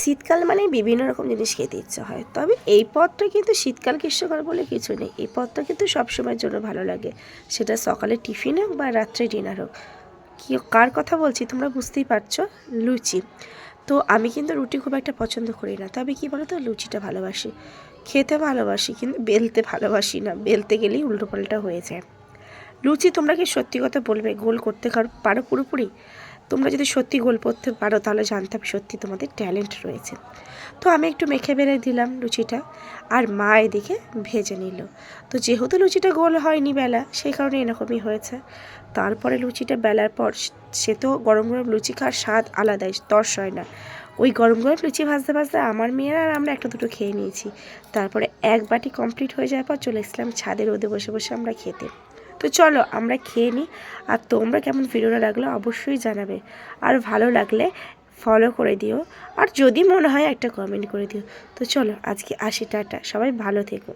শীতকাল মানে বিভিন্ন রকম জিনিস খেতে ইচ্ছা হয়। তবে এই পদটা কিন্তু শীতকাল গ্রীষ্মকাল বলে কিছু নেই। এই পদটা কিন্তু সবসময়ের জন্য ভালো লাগে। সেটা সকালে টিফিন হোক বা রাত্রে ডিনার হোক। কি, কার কথা বলছি তোমরা বুঝতেই পারছ? লুচি। তো আমি কিন্তু রুটি খুব একটা পছন্দ করি না। তবে কি বলো তো লুচিটা ভালোবাসি। খেতে ভালোবাসি কিন্তু বেলতে ভালোবাসি না। বেলতে গেলেই উল্টোপাল্টা হয়ে যায়। লুচি তোমরা কি সত্যি কথা বলবে? গোল করতে কার- পারো পুরোপুরি? তোমরা যদি সত্যি গোল করতে পারো, তাহলে জানতে হবে সত্যি তোমাদের ট্যালেন্ট রয়েছে। তো আমি একটু মেখে বেড়ে দিলাম লুচিটা, আর মা এদিকে ভেজে নিল। তো যেহেতু লুচিটা গোল হয়নি বেলা, সেই কারণে এরকমই হয়েছে। তারপরে লুচিটা বেলার পর, সে তো গরম গরম লুচি খাওয়ার স্বাদ আলাদাই তর্স হয় না। ওই গরম গরম লুচি ভাজতে ভাজতে আমার মেয়েরা আর আমরা একটা দুটো খেয়ে নিয়েছি। তারপরে এক বাটি কমপ্লিট হয়ে যাওয়ার পর চলে এসলাম ছাদের রোদে বসে বসে আমরা খেতে। তো চলো আমরা খেয়ে নিই। আর তোমরা কেমন ভিডিওটা লাগল অবশ্যই জানাবে। আর ভালো লাগলে ফলো করে দিও। আর যদি মনে হয় একটা কমেন্ট করে দিও। তো চলো আজকে আসি, টাটা। সবাই ভালো থেকো।